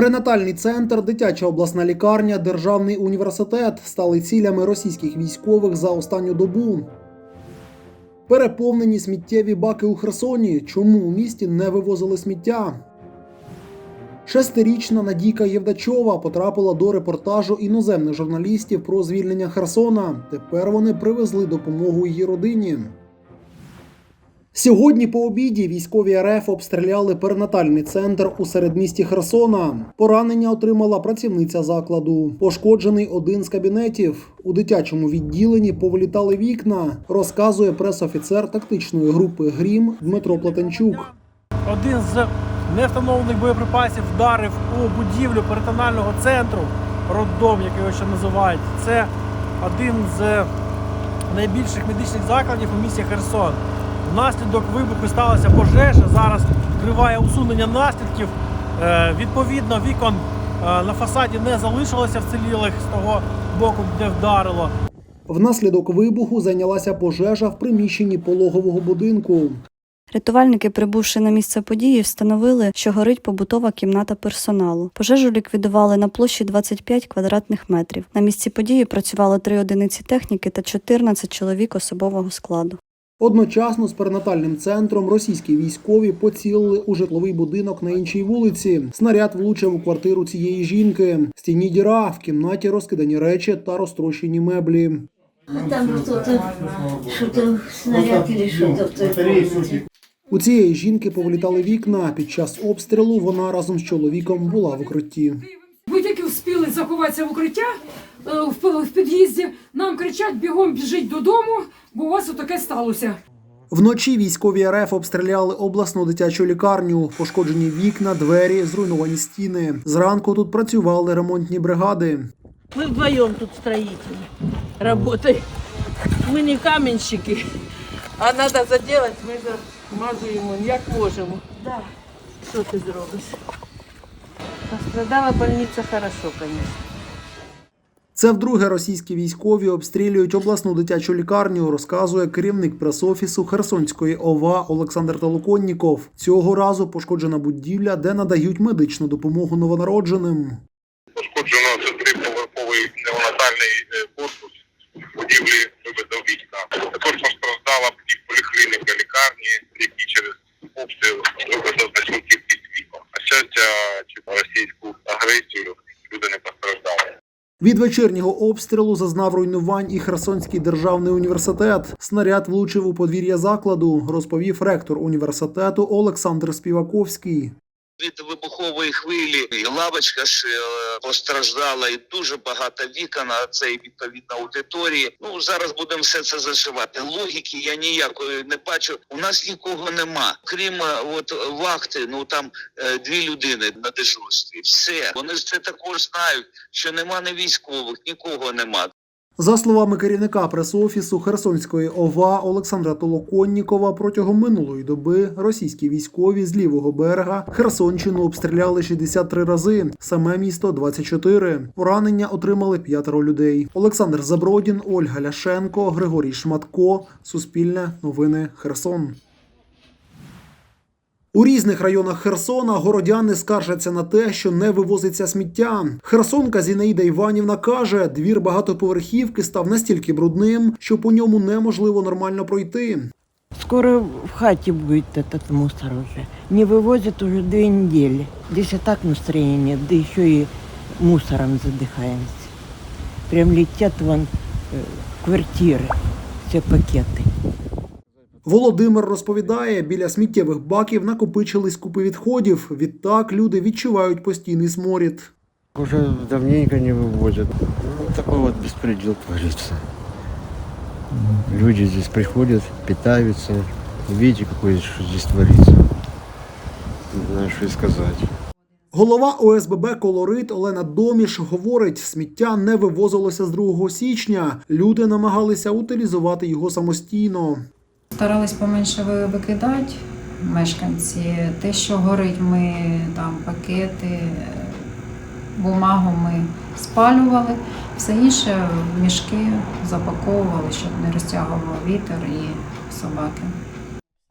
Перинатальний центр, дитяча обласна лікарня, державний університет стали цілями російських військових за останню добу. Переповнені сміттєві баки у Херсоні. Чому у місті не вивозили сміття? Шестирічна Надійка Євдачова потрапила до репортажу іноземних журналістів про звільнення Херсона. Тепер вони привезли допомогу її родині. Сьогодні по обіді військові РФ обстріляли перинатальний центр у середмісті Херсона. Поранення отримала працівниця закладу. Пошкоджений один з кабінетів. У дитячому відділенні повилітали вікна, розказує пресофіцер тактичної групи Грім Дмитро Платенчук. Один з невстановлених боєприпасів вдарив у будівлю перитонального центру, роддом, як його ще називають. Це один з найбільших медичних закладів у місті Херсон. Внаслідок вибуху сталася пожежа. Зараз триває усунення наслідків. Е, Відповідно, вікон е, на фасаді не залишилося вцілілих з того боку, де вдарило. Внаслідок вибуху зайнялася пожежа в приміщенні пологового будинку. Рятувальники, прибувши на місце події, встановили, що горить побутова кімната персоналу. Пожежу ліквідували на площі 25 квадратних метрів. На місці події працювали три одиниці техніки та 14 чоловік особового складу. Одночасно з перинатальним центром російські військові поцілили у житловий будинок на іншій вулиці. Снаряд влучив у квартиру цієї жінки. Стіні діра, в кімнаті розкидані речі та розтрощені меблі. Там что-то, что-то снаряд в той. У цієї жінки повилітали вікна. Під час обстрілу вона разом з чоловіком була в укритті. Ви тільки встигли заховатися в укриття е, в п- в під'їзді. Нам кричать бігом біжить додому, бо у вас отаке сталося. Вночі військові РФ обстріляли обласну дитячу лікарню, пошкоджені вікна, двері, зруйновані стіни. Зранку тут працювали ремонтні бригади. Мы вдвоем тут строители работаем. Мы не каменщики, а надо заделать, мы замазуємо, як можемо. Да. Що ти зробиш? Пострадала больниця хорошо, конечно. Це вдруге російські військові обстрілюють обласну дитячу лікарню, розказує керівник прес-офісу Херсонської ОВА Олександр Толоконніков. Цього разу пошкоджена будівля, де надають медичну допомогу новонародженим. Пошкоджено це триповерховий неонатальний е, корпус будівлі вибито вікна. Також постраждала і поліклініка лікарні, які через обстріл вибито значну кількість вікон. На щастя, російську агресію. Від вечірнього обстрілу зазнав руйнувань і Херсонський державний університет. Снаряд влучив у подвір'я закладу, розповів ректор університету Олександр Співаковський. Від вибухової хвилі і лавочка ж е, постраждала, і дуже багато вікон, а це і відповідно аудиторії. Ну зараз будемо все це зашивати. Логіки я ніякої не бачу. У нас нікого нема. Крім е, от вахти, ну там е, дві людини на дежурстві. Все вони ж це також знають, що нема ні військових, нікого нема. За словами керівника прес-офісу Херсонської ОВА Олександра Толоконнікова, протягом минулої доби російські військові з лівого берега Херсонщину обстріляли 63 рази, саме місто 24. Поранення отримали п'ятеро людей. Олександр Забродін, Ольга Ляшенко, Григорій Шматко. Суспільне новини Херсон. У різних районах Херсона городяни скаржаться на те, що не вивозиться сміття. Херсонка Зінаїда Іванівна каже, двір багатоповерхівки став настільки брудним, що по ньому неможливо нормально пройти. Скоро в хате будет этот мусор уже. Не вывозят уже две недели. Здесь и так настроения нет, да еще и мусором задыхаемся. Прям летят вон э, квартиры, все пакеты. Володимир розповідає, біля сміттєвих баків накопичились купи відходів. Відтак люди відчувають постійний сморід. Уже давненько не вывозят. Ну, такой вот беспредел творится. Люди здесь приходят, питаются. Видите, какое что здесь творится. Не знаю, что и сказать. Голова ОСББ Колорит Олена Доміш говорить, сміття не вивозилося з 2 січня. Люди намагалися утилізувати його самостійно. Старались поменше викидати мешканці. Те, що горить, ми там пакети, бумагу ми спалювали, все інше в мішки запаковували, щоб не розтягував вітер і собаки.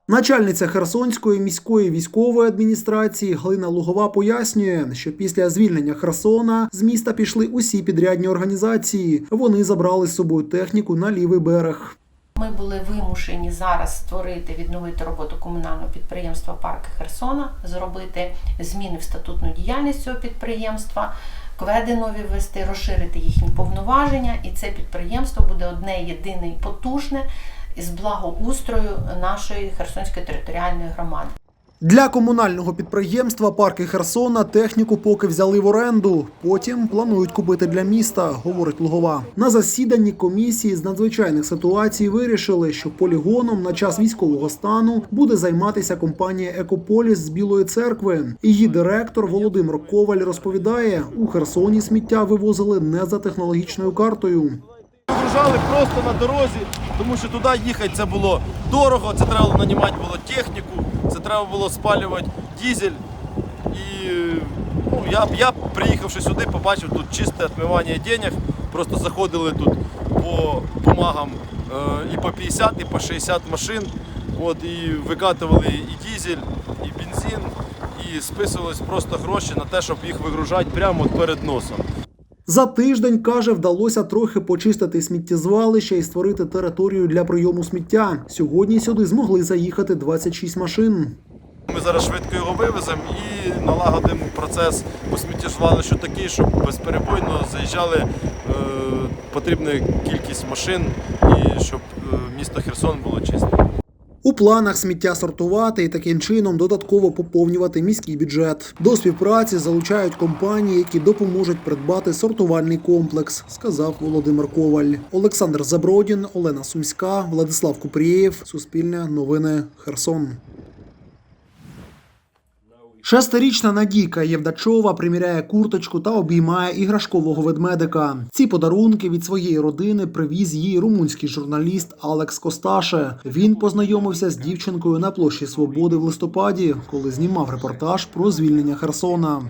Начальниця Херсонської міської військової адміністрації Галина Лугова пояснює, що після звільнення Херсона з міста пішли усі підрядні організації. Вони забрали з собою техніку на лівий берег. Ми були вимушені зараз створити, відновити роботу комунального підприємства Парки Херсона, зробити зміни в статутну діяльність цього підприємства, кведи нові ввести, розширити їхні повноваження, і це підприємство буде одне єдине і потужне з благоустрою нашої Херсонської територіальної громади. Для комунального підприємства парки Херсона техніку поки взяли в оренду. Потім планують купити для міста, говорить Лугова. На засіданні комісії з надзвичайних ситуацій вирішили, що полігоном на час військового стану буде займатися компанія Екополіс з Білої церкви. Її директор Володимир Коваль розповідає, у Херсоні сміття вивозили не за технологічною картою. Вигружали просто на дорозі, тому що туди їхати це було дорого, це треба було нанімати було техніку, це треба було спалювати дізель. І ну, я, я приїхавши сюди, побачив тут чисте відмивання денег. Просто заходили тут по бумагам е, і по 50, і по 60 машин. От, і викатували і дізель, і бензин, і списувались просто гроші на те, щоб їх вигружати прямо от перед носом. За тиждень каже, вдалося трохи почистити сміттєзвалища і створити територію для прийому сміття. Сьогодні сюди змогли заїхати 26 машин. Ми зараз швидко його вивеземо і налагодимо процес по сміттєзвалищу такий, щоб безперебойно заїжджали е, потрібна кількість машин і щоб е, місто Херсон було чисте. У планах сміття сортувати і таким чином додатково поповнювати міський бюджет. До співпраці залучають компанії, які допоможуть придбати сортувальний комплекс, сказав Володимир Коваль. Олександр Забродін, Олена Сумська, Владислав Купрієв. Суспільне новини Херсон. Шестирічна Надійка Євдачова приміряє курточку та обіймає іграшкового ведмедика. Ці подарунки від своєї родини привіз їй румунський журналіст Алекс Косташе. Він познайомився з дівчинкою на площі Свободи в листопаді, коли знімав репортаж про звільнення Херсона.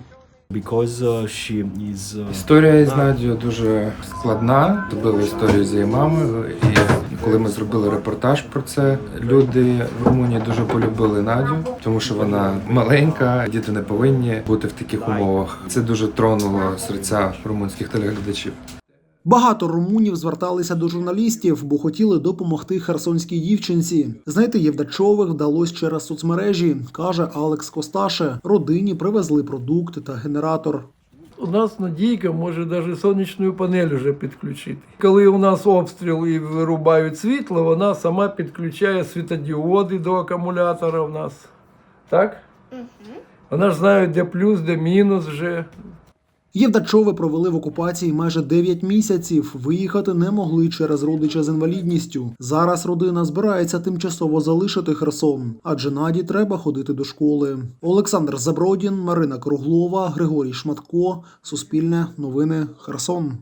Історія із Надією дуже складна. Робили історію з її мамою, і коли ми зробили репортаж про це, люди в Румунії дуже полюбили Надю, тому що вона маленька, діти не повинні бути в таких умовах. Це дуже тронуло серця румунських телеглядачів. Багато румунів зверталися до журналістів, бо хотіли допомогти херсонській дівчинці. Знайти Євдачових вдалося через соцмережі, каже Алекс Косташе. Родині привезли продукти та генератор. У нас Надійка може навіть сонячну панель вже підключити. Коли у нас обстріл і вирубають світло, вона сама підключає світодіоди до акумулятора у нас. Так? Вона ж знає, де плюс, де мінус вже. Євдачови провели в окупації майже 9 місяців. Виїхати не могли через родича з інвалідністю. Зараз родина збирається тимчасово залишити Херсон, адже Наді треба ходити до школи. Олександр Забродін, Марина Круглова, Григорій Шматко. Суспільне новини Херсон.